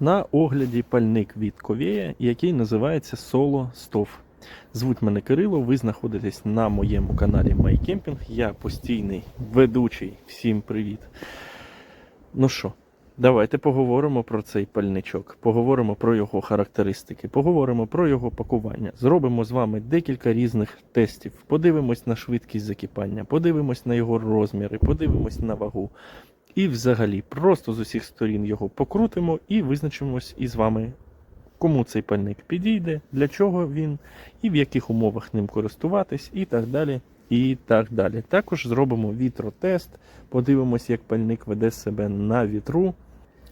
На огляді пальник від Ковея, який називається Solo Stov. Звуть мене Кирило, ви знаходитесь на моєму каналі MyCamping. Я постійний ведучий. Всім привіт. Ну що, давайте поговоримо про цей пальничок, поговоримо про його характеристики, поговоримо про його пакування. Зробимо з вами декілька різних тестів. Подивимось на швидкість закипання, подивимось на його розміри, подивимось на вагу. І взагалі просто з усіх сторін його покрутимо і визначимось із вами, кому цей пальник підійде, для чого він, і в яких умовах ним користуватись, і так далі. І так далі. Також зробимо вітротест, подивимось, як пальник веде себе на вітру.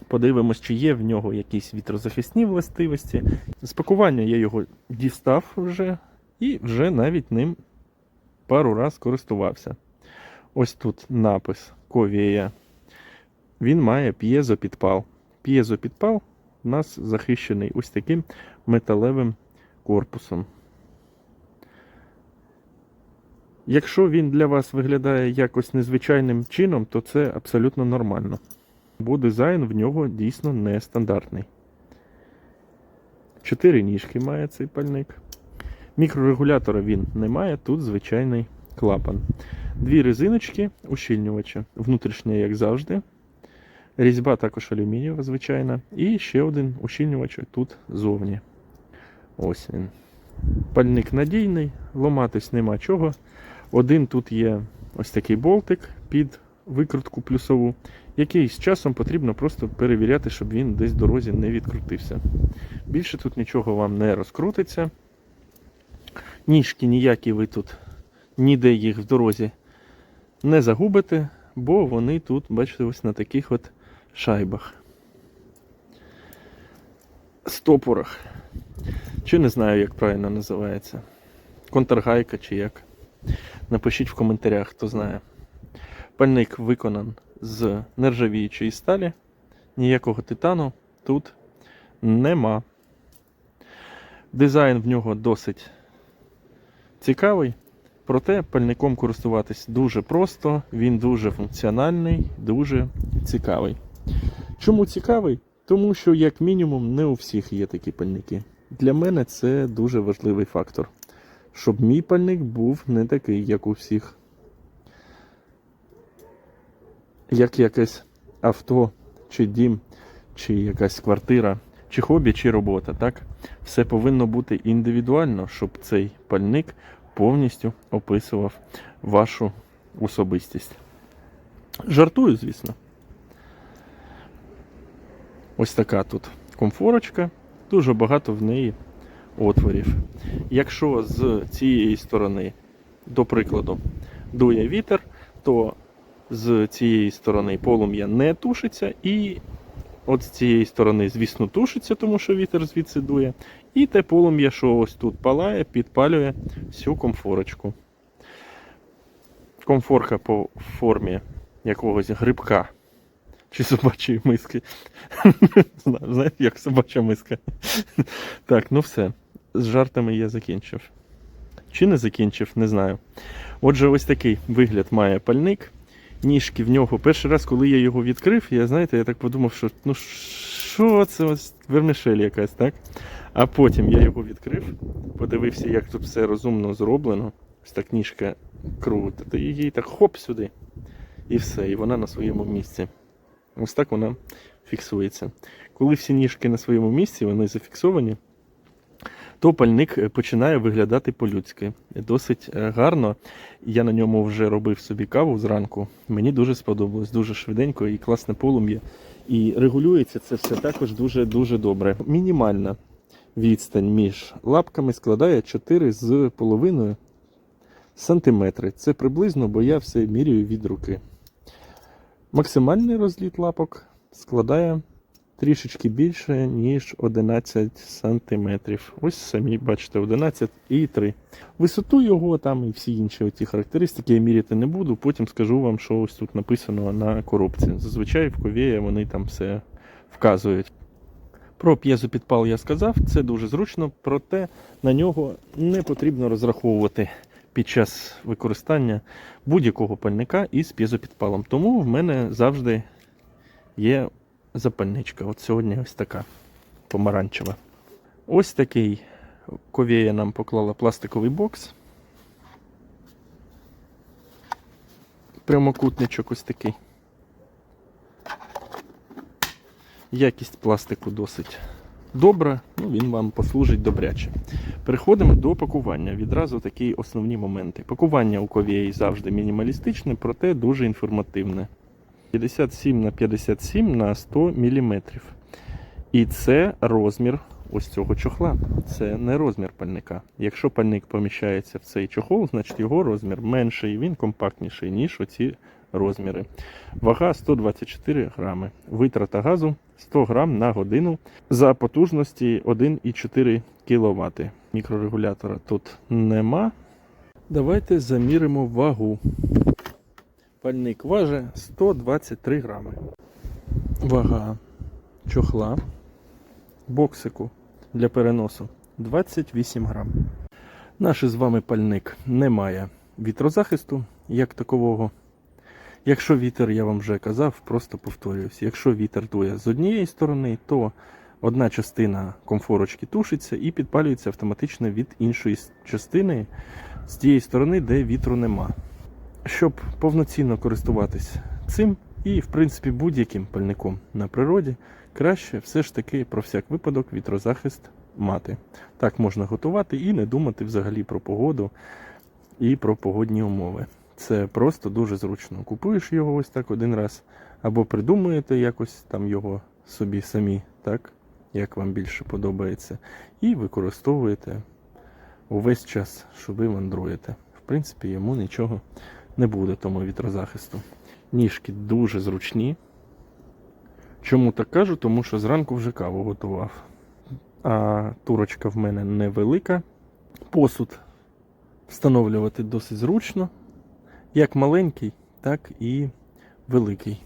Подивимось, чи є в нього якісь вітрозахисні властивості. З пакування я його дістав вже і вже навіть ним пару раз користувався. Ось тут напис Ковія. Він має п'єзопідпал. П'єзопідпал у нас захищений ось таким металевим корпусом. Якщо він для вас виглядає якось незвичайним чином, то це абсолютно нормально. Бо дизайн в нього дійсно нестандартний. Чотири ніжки має цей пальник. Мікрорегулятора він не має, тут звичайний клапан. Дві резиночки, ущільнювача. Внутрішня, як завжди. Різьба також алюмінієва, звичайна. І ще один ущільнювач тут зовні. Ось він. Пальник надійний, ломатись нема чого. Один тут є ось такий болтик під викрутку плюсову, який з часом потрібно просто перевіряти, щоб він десь в дорозі не відкрутився. Більше тут нічого вам не розкрутиться. Ніжки ніякі ви тут ніде їх в дорозі не загубите, бо вони тут, бачите, ось на таких от шайбах. Стопорах. Чи не знаю, як правильно називається. Контргайка чи як. Напишіть в коментарях, хто знає. Пальник виконан з нержавіючої сталі. Ніякого титану тут нема. Дизайн в нього досить цікавий. Проте пальником користуватись дуже просто, він дуже функціональний, дуже цікавий. Чому цікавий? Тому що, як мінімум, не у всіх є такі пальники. Для мене це дуже важливий фактор. Щоб мій пальник був не такий, як у всіх. Як якесь авто, чи дім, чи якась квартира, чи хобі, чи робота. Так? Все повинно бути індивідуально, щоб цей пальник повністю описував вашу особистість. Жартую, звісно. Ось така тут комфорочка, дуже багато в неї отворів. Якщо з цієї сторони, до прикладу, дує вітер, то з цієї сторони полум'я не тушиться, і от з цієї сторони, звісно, тушиться, тому що вітер звідси дує. І те полум'я, що ось тут палає, підпалює всю комфорочку. Комфорка по формі якогось грибка чи собачої миски. Знаєте, як собача миска. Так, ну все. З жартами я закінчив. Чи не закінчив, не знаю. Отже, ось такий вигляд має пальник. Ніжки в нього. Перший раз, коли я його відкрив, я знаєте, я так подумав, що ну що це ось вермишель якась, так? А потім я його відкрив, подивився, як тут все розумно зроблено. Ось так ніжка крута, то її так хоп сюди. І все, і вона на своєму місці. Ось так вона фіксується. Коли всі ніжки на своєму місці, вони зафіксовані, то пальник починає виглядати по-людськи. Досить е, гарно. Я на ньому вже робив собі каву зранку. Мені дуже сподобалось, дуже швиденько і класне полум'я. І регулюється це все також дуже-дуже добре. Мінімальна відстань між лапками складає 4,5 сантиметри. Це приблизно, бо я все міряю від руки. Максимальний розліт лапок складає трішечки більше, ніж 11 сантиметрів. Ось самі бачите, 11 і 3. Висоту його там і всі інші оті характеристики я міряти не буду. Потім скажу вам, що ось тут написано на коробці. Зазвичай в ковія вони там все вказують. Про п'єзопідпал я сказав, це дуже зручно, проте на нього не потрібно розраховувати під час використання будь-якого пальника із п'єзопідпалом. Тому в мене завжди є запальничка. От сьогодні ось така помаранчева. Ось такий ковія нам поклала пластиковий бокс. Прямокутничок ось такий. Якість пластику досить добра, ну, він вам послужить добряче. Переходимо до пакування. Відразу такі основні моменти. Пакування у ковії завжди мінімалістичне, проте дуже інформативне. 57 на 57 на 100 мм. І це розмір ось цього чохла. Це не розмір пальника. Якщо пальник поміщається в цей чохол, значить його розмір менший, він компактніший, ніж оці розміри. Вага 124 грами. Витрата газу 100 грам на годину за потужності 1,4 кВт. Мікрорегулятора тут нема. Давайте заміримо вагу. Пальник важить 123 грами. Вага чохла боксику для переносу 28 грам. Наш з вами пальник не має вітрозахисту як такового. Якщо вітер, я вам вже казав, просто повторююсь. Якщо вітер дує з однієї сторони, то одна частина комфорочки тушиться і підпалюється автоматично від іншої частини з тієї сторони, де вітру нема. Щоб повноцінно користуватись цим і, в принципі, будь-яким пальником на природі, краще все ж таки про всяк випадок вітрозахист мати. Так можна готувати і не думати взагалі про погоду і про погодні умови. Це просто дуже зручно. Купуєш його ось так один раз, або придумуєте якось там його собі самі, так, як вам більше подобається, і використовуєте увесь час, що ви мандруєте. В принципі, йому нічого не буде, тому вітрозахисту. Ніжки дуже зручні. Чому так кажу? Тому що зранку вже каву готував. А турочка в мене невелика. Посуд встановлювати досить зручно. Як маленький, так і великий.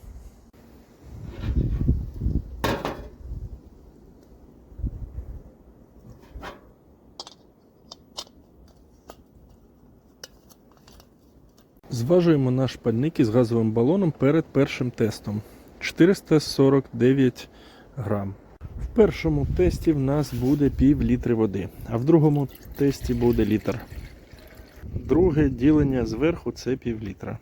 Зважуємо наш пальник із газовим балоном перед першим тестом. 449 грам. В першому тесті в нас буде пів літри води, а в другому тесті буде літр. Друге ділення зверху це пів літра.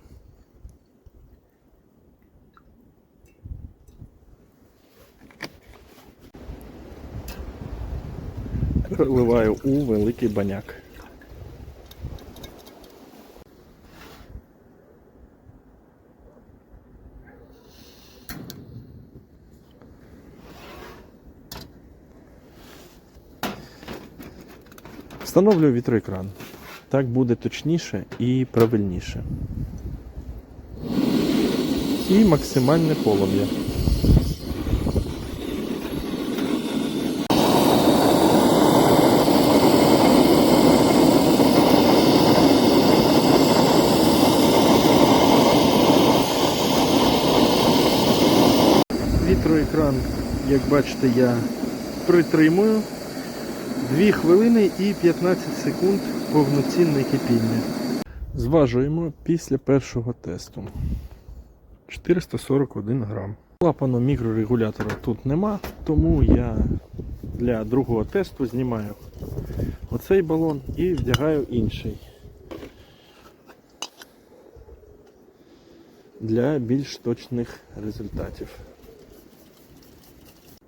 Переливаю у великий баняк. Встановлюю вітроекран. Так буде точніше і правильніше. І максимальне полум'я. Вітроекран, як бачите, я притримую. 2 хвилини і 15 секунд повноцінне кипіння. Зважуємо після першого тесту. 441 грам. Клапану мікрорегулятора тут нема, тому я для другого тесту знімаю оцей балон і вдягаю інший. Для більш точних результатів.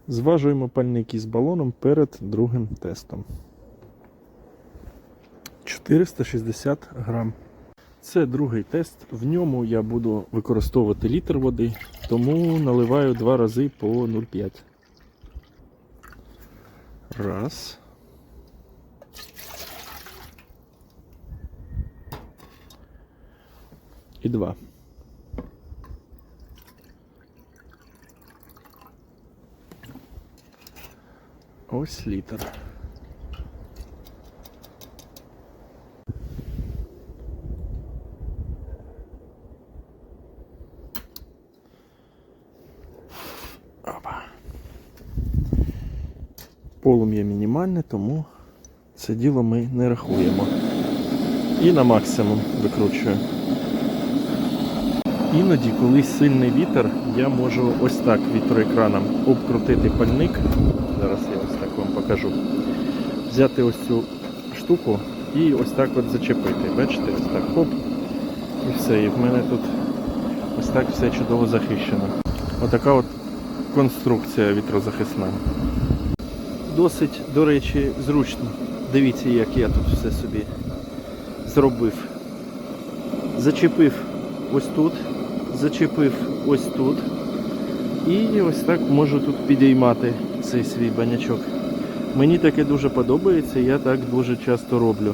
Зважуємо пальник із балоном перед другим тестом. 460 грам. Це другий тест. В ньому я буду використовувати літр води, тому наливаю два рази по 0,5. Раз. І два. Ось літр. Опа. Полум'я мінімальне, тому це діло ми не рахуємо. І на максимум викручую. Іноді, коли сильний вітер, я можу ось так вітроекраном обкрутити пальник. Зараз я покажу. Взяти ось цю штуку і ось так от зачепити. Бачите, ось так хоп. І все. І в мене тут ось так все чудово захищено. Отака от конструкція вітрозахисна. Досить, до речі, зручно. Дивіться, як я тут все собі зробив. Зачепив ось тут, зачепив ось тут. І ось так можу тут підіймати цей свій банячок. Мені таке дуже подобається, я так дуже часто роблю.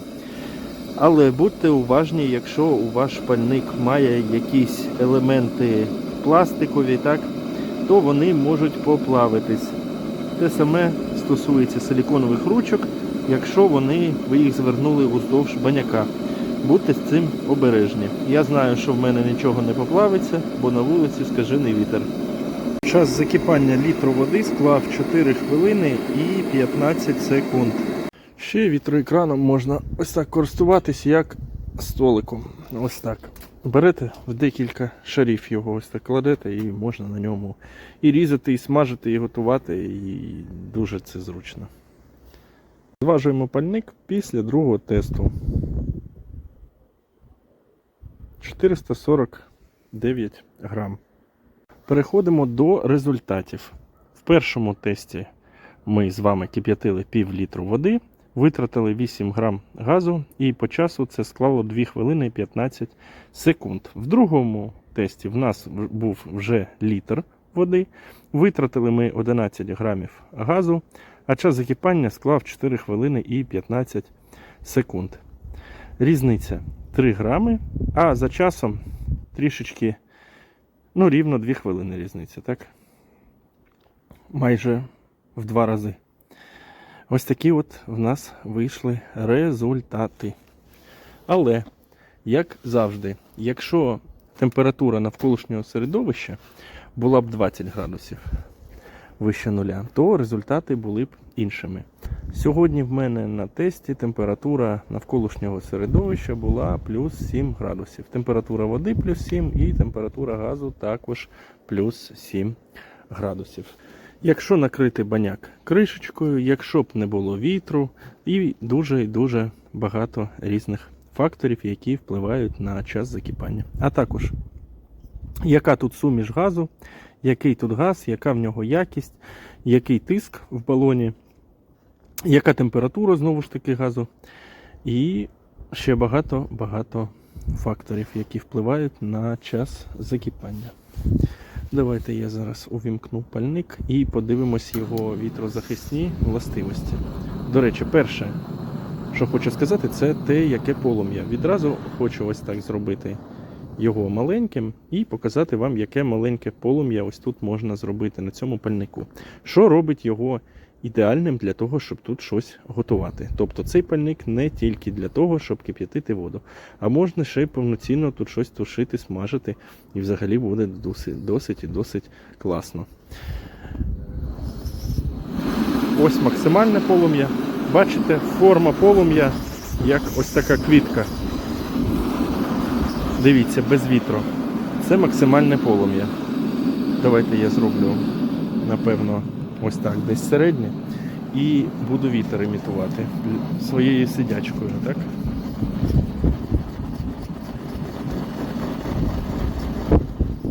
Але будьте уважні, якщо у ваш пальник має якісь елементи пластикові, так, то вони можуть поплавитись. Те саме стосується силіконових ручок, якщо вони, ви їх звернули уздовж баняка. Будьте з цим обережні. Я знаю, що в мене нічого не поплавиться, бо на вулиці скажений вітер. Час закипання літру води склав 4 хвилини і 15 секунд. Ще вітроекраном можна ось так користуватись, як столиком. Ось так. Берете в декілька шарів його ось так кладете і можна на ньому і різати, і смажити, і готувати, і дуже це зручно. Зважуємо пальник після другого тесту. 449 грам. Переходимо до результатів. В першому тесті ми з вами кип'ятили пів літру води, витратили 8 грам газу, і по часу це склало 2 хвилини 15 секунд. В другому тесті в нас був вже літр води, витратили ми 11 грамів газу, а час закипання склав 4 хвилини і 15 секунд. Різниця 3 грами, а за часом трішечки, ну, рівно 2 хвилини різниця, так? Майже в два рази. Ось такі от в нас вийшли результати. Але, як завжди, якщо температура навколишнього середовища була б 20 градусів вище нуля, то результати були б іншими. Сьогодні в мене на тесті температура навколишнього середовища була плюс 7 градусів. Температура води плюс 7 і температура газу також плюс 7 градусів. Якщо накрити баняк кришечкою, якщо б не було вітру, і дуже і дуже багато різних факторів, які впливають на час закипання. А також, яка тут суміш газу, який тут газ, яка в нього якість, який тиск в балоні, яка температура знову ж таки газу, і ще багато-багато факторів, які впливають на час закипання. Давайте я зараз увімкну пальник і подивимось його вітрозахисні властивості. До речі, перше, що хочу сказати, це те, яке полум'я. Відразу хочу ось так зробити його маленьким і показати вам, яке маленьке полум'я ось тут можна зробити на цьому пальнику. Що робить його ідеальним для того, щоб тут щось готувати. Тобто цей пальник не тільки для того, щоб кип'ятити воду, а можна ще й повноцінно тут щось тушити, смажити, і взагалі буде досить, досить і досить класно. Ось максимальне полум'я. Бачите, форма полум'я, як ось така квітка. Дивіться, без вітру. Це максимальне полум'я. Давайте я зроблю, напевно, ось так, десь середнє. І буду вітер імітувати своєю сидячкою, так?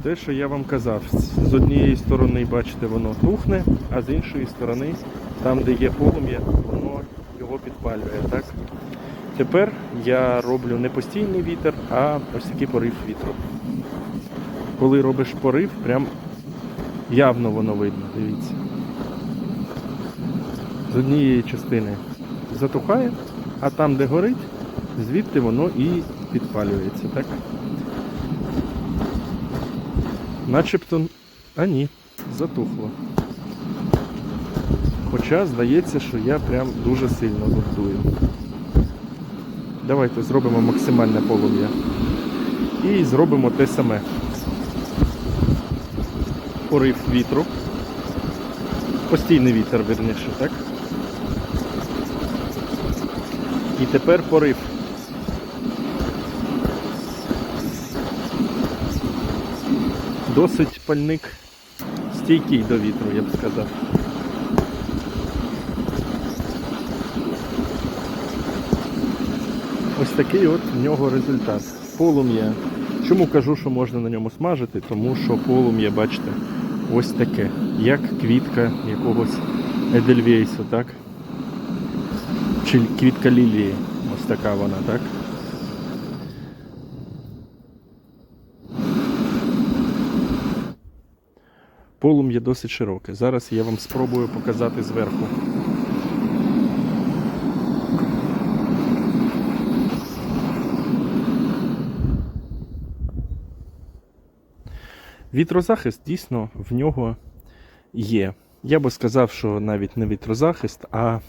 Те, що я вам казав, з однієї сторони, бачите, воно тухне, а з іншої сторони, там, де є полум'я, воно його підпалює. Так? Тепер я роблю не постійний вітер, а ось такий порив вітру. Коли робиш порив, прям явно воно видно, дивіться. З однієї частини затухає, а там, де горить, звідти воно і підпалюється, так? Начебто, а ні, затухло. Хоча здається, що я прям дуже сильно гуртую. Давайте зробимо максимальне полум'я. І зробимо те саме. Порив вітру. Постійний вітер, верніше, так? І тепер порив. Досить пальник стійкий до вітру, я б сказав. Ось такий от в нього результат. Полум'я. Чому кажу, що можна на ньому смажити? Тому що полум'я, бачите, ось таке, як квітка якогось Едельвейсу, так? Чи квітка лілії. Ось така вона, так? Полум'я досить широке. Зараз я вам спробую показати зверху. Вітрозахист дійсно в нього є. Я би сказав, що навіть не вітрозахист, а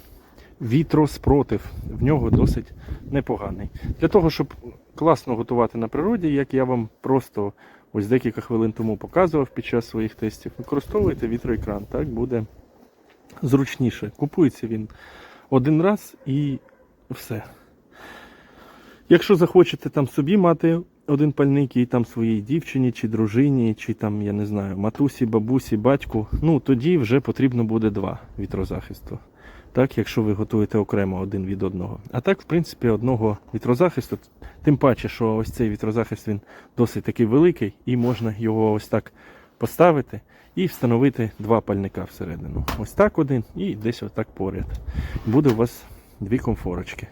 вітроспротив в нього досить непоганий. Для того, щоб класно готувати на природі, як я вам просто ось декілька хвилин тому показував під час своїх тестів, використовуйте вітроекран, так буде зручніше. Купується він один раз і все. Якщо захочете там собі мати один пальник і там своїй дівчині чи дружині, чи там, я не знаю, матусі, бабусі, батьку, ну тоді вже потрібно буде два вітрозахисту. Так, якщо ви готуєте окремо один від одного. А так, в принципі, одного вітрозахисту, тим паче, що ось цей вітрозахист він досить такий великий, і можна його ось так поставити і встановити два пальника всередину. Ось так один і десь отак поряд. Буде у вас дві комфорочки.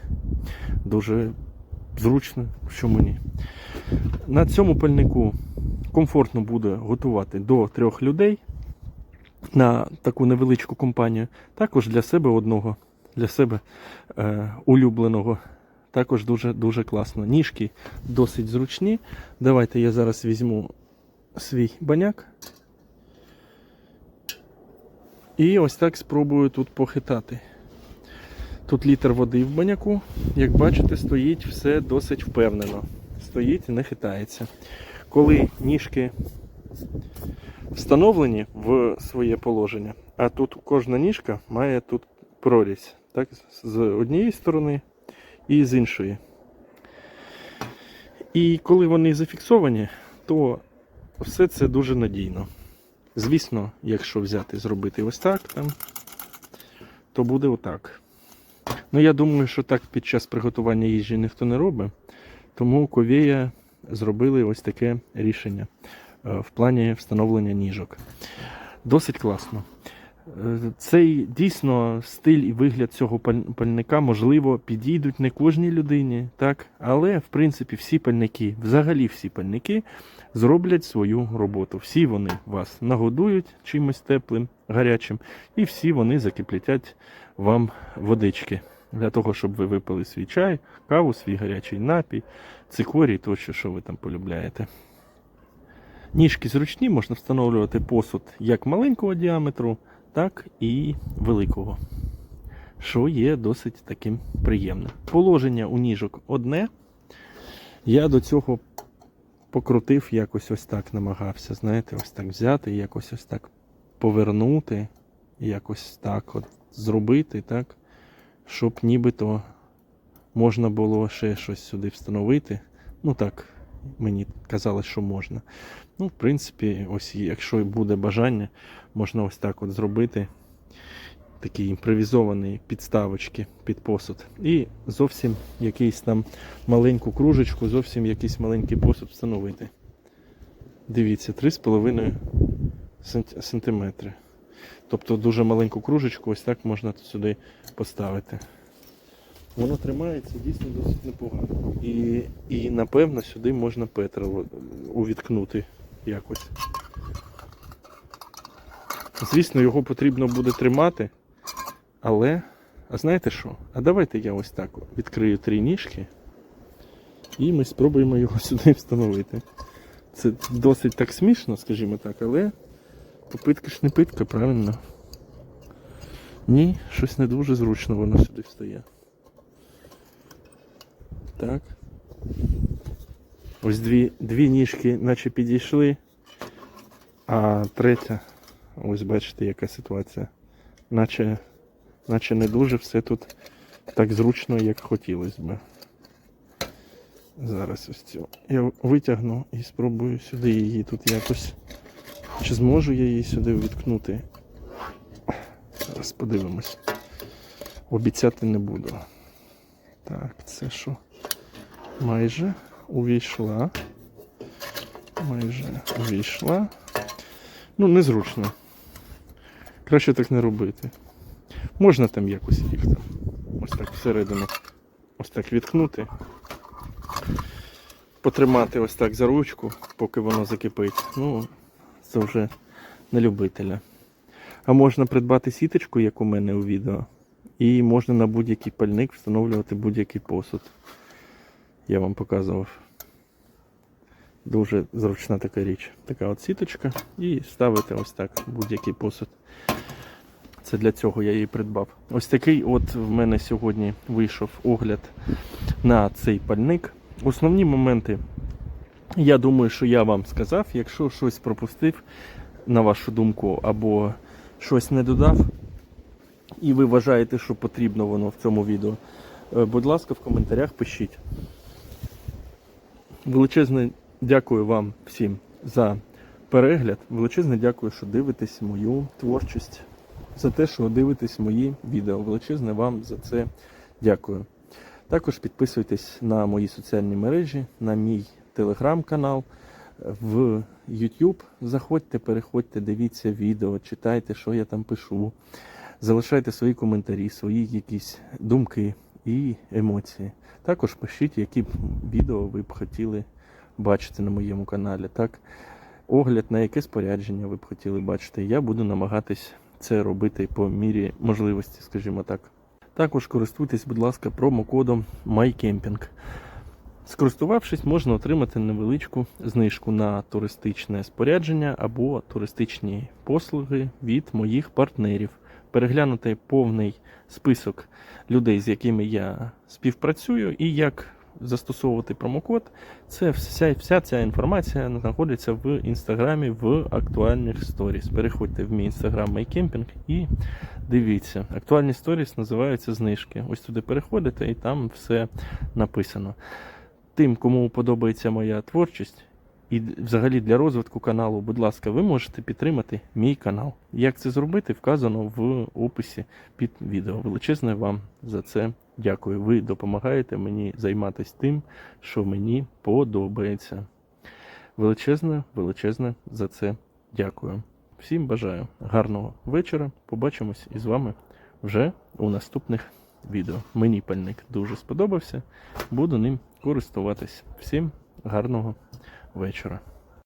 Дуже зручно, що мені. На цьому пальнику комфортно буде готувати до трьох людей на таку невеличку компанію. Також для себе одного, для себе е, улюбленого. Також дуже дуже класно. Ніжки досить зручні. Давайте я зараз візьму свій баняк. І ось так спробую тут похитати. Тут літр води в баняку. Як бачите, стоїть все досить впевнено. Стоїть і не хитається. Коли ніжки встановлені в своє положення, а тут кожна ніжка має тут прорізь. Так, з однієї сторони і з іншої. І коли вони зафіксовані, то все це дуже надійно. Звісно, якщо взяти зробити ось так, там, то буде отак. Ну, я думаю, що так під час приготування їжі ніхто не робить. Тому Ковея зробили ось таке рішення е, в плані встановлення ніжок. Досить класно. Е, Цей дійсно стиль і вигляд цього пальника, можливо, підійдуть не кожній людині, так? але в принципі всі пальники, взагалі всі пальники зроблять свою роботу. Всі вони вас нагодують чимось теплим, гарячим, і всі вони закиплять вам водички для того, щоб ви випили свій чай, каву, свій гарячий напій, цикорій, тощо, що ви там полюбляєте. Ніжки зручні, можна встановлювати посуд як маленького діаметру, так і великого, що є досить таким приємним. Положення у ніжок одне. Я до цього покрутив якось ось так, намагався, знаєте, ось так взяти, якось ось так повернути, якось так от зробити, так, щоб нібито можна було ще щось сюди встановити. Ну так, мені казали, що можна. Ну, в принципі, ось якщо буде бажання, можна ось так от зробити такі імпровізовані підставочки під посуд. І зовсім якийсь там маленьку кружечку, зовсім якийсь маленький посуд встановити. Дивіться, 3,5 см. Тобто дуже маленьку кружечку, ось так можна сюди поставити. Воно тримається дійсно досить непогано. І, і напевно сюди можна Петра увіткнути якось. Звісно, його потрібно буде тримати, але. А знаєте що? А давайте я ось так відкрию три ніжки і ми спробуємо його сюди встановити. Це досить так смішно, скажімо так, але попитка ж не питка, правильно? Ні, щось не дуже зручно воно сюди встає. Так. Ось дві, дві ніжки наче підійшли, а третя, ось бачите, яка ситуація. Наче, наче не дуже все тут так зручно, як хотілося б. Зараз ось цю. Я витягну і спробую сюди її тут якось Чи зможу я її сюди віткнути? Зараз подивимось. Обіцяти не буду. Так, це що? Майже увійшла. Майже увійшла. Ну, незручно. Краще так не робити. Можна там якось їх. Ось так всередину. Ось так відкнути. Потримати ось так за ручку, поки воно закипить. Ну, це вже на любителя. А можна придбати сіточку, як у мене у відео. І можна на будь-який пальник встановлювати будь-який посуд. Я вам показував. Дуже зручна така річ. Така от сіточка. І ставити ось так будь-який посуд. Це для цього я її придбав. Ось такий от в мене сьогодні вийшов огляд на цей пальник. Основні моменти, я думаю, що я вам сказав. Якщо щось пропустив, на вашу думку, або щось не додав, і ви вважаєте, що потрібно воно в цьому відео, е, будь ласка, в коментарях пишіть. Величезне дякую вам всім за перегляд. Величезне дякую, що дивитесь мою творчість, за те, що дивитесь мої відео. Величезне вам за це дякую. Також підписуйтесь на мої соціальні мережі, на мій телеграм-канал, в YouTube. Заходьте, переходьте, дивіться відео, читайте, що я там пишу. Залишайте свої коментарі, свої якісь думки і емоції. Також пишіть, які б відео ви б хотіли бачити на моєму каналі. Так, огляд на яке спорядження ви б хотіли бачити. Я буду намагатись це робити по мірі можливості, скажімо так. Також користуйтесь, будь ласка, промокодом MyCamping. Скористувавшись, можна отримати невеличку знижку на туристичне спорядження або туристичні послуги від моїх партнерів. Переглянути повний список людей, з якими я співпрацюю, і як застосовувати промокод. Це вся, вся ця інформація знаходиться в інстаграмі в актуальних сторіс. Переходьте в мій інстаграм MyCamping і дивіться. Актуальні сторіс називаються знижки. Ось туди переходите і там все написано. Тим, кому подобається моя творчість, і взагалі для розвитку каналу, будь ласка, ви можете підтримати мій канал. Як це зробити, вказано в описі під відео. Величезне вам за це дякую. Ви допомагаєте мені займатися тим, що мені подобається. Величезне, величезне за це дякую. Всім бажаю гарного вечора. Побачимось із вами вже у наступних відео. Мені пальник дуже сподобався. Буду ним користуватись. Всім гарного вечора.